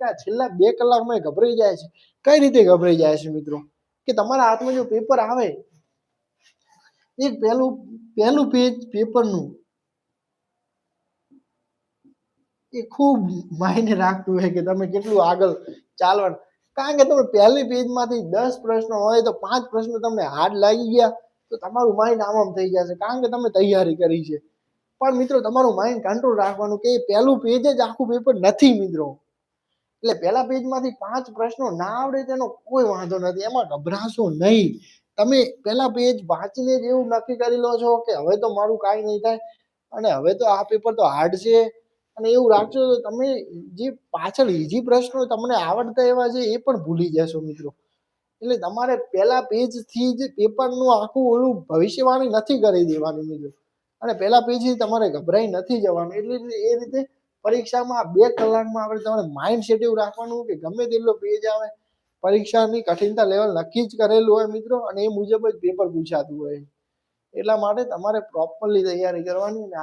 આ છેલ્લા બે કલાકમાં ગભરાઈ જાય છે. કઈ રીતે ગભરાઈ જાય છે મિત્રો? કે તમારા હાથમાં જો પેપર આવે, એક પહેલું પહેલું પેજ પેપરનું એ ખૂબ માયને રાખતું હોય કે તમે કેટલું આગળ ચાલવાનું. કારણ કે તમે પહેલી પેજમાંથી દસ પ્રશ્નો હોય તો પાંચ પ્રશ્નો તમને હાર્ડ લાગી ગયા, તો તમારું માઇન્ડ આમ આમ થઈ જશે. કારણ કે તમે તૈયારી કરી છે. પણ મિત્રો, તમારું માઇન્ડ કંટ્રોલ રાખવાનું કે એ પહેલું પેજ જ આખું પેપર નથી મિત્રો. એટલે પહેલા પેજમાંથી પાંચ પ્રશ્નો ના આવડે તેનો કોઈ વાંધો નથી. એમાં ગભરાશો નહીં. તમે પહેલા પેજ વાંચીને જ એવું નક્કી કરી લો છો કે હવે તો મારું કાંઈ નહીં થાય અને હવે તો આ પેપર તો હાર્ડ છે. અને એવું રાખજો તો તમે જે પાછળ ઈઝી પ્રશ્નો તમને આવડતા એવા છે એ પણ ભૂલી જશો મિત્રો. એટલે તમારે પહેલા પેજથી જ પેપરનું આખું ઓલું ભવિષ્યવાણી નથી કરી દેવાની મિત્રો. અને પહેલા પેજથી તમારે ગભરાઈ નથી જવાનું. એટલે એ રીતે પરીક્ષામાં બે કલાકમાં આપણે તમારે માઇન્ડ સેટ એવું રાખવાનું કે ગમે તેટલો પેજ આવે, પરીક્ષાની કઠિનતા લેવલ નક્કી જ કરેલું હોય મિત્રો અને એ મુજબ જ પેપર પૂછાતું હોય. એટલા માટે તમારે પ્રોપરલી તૈયારી કરવાની અને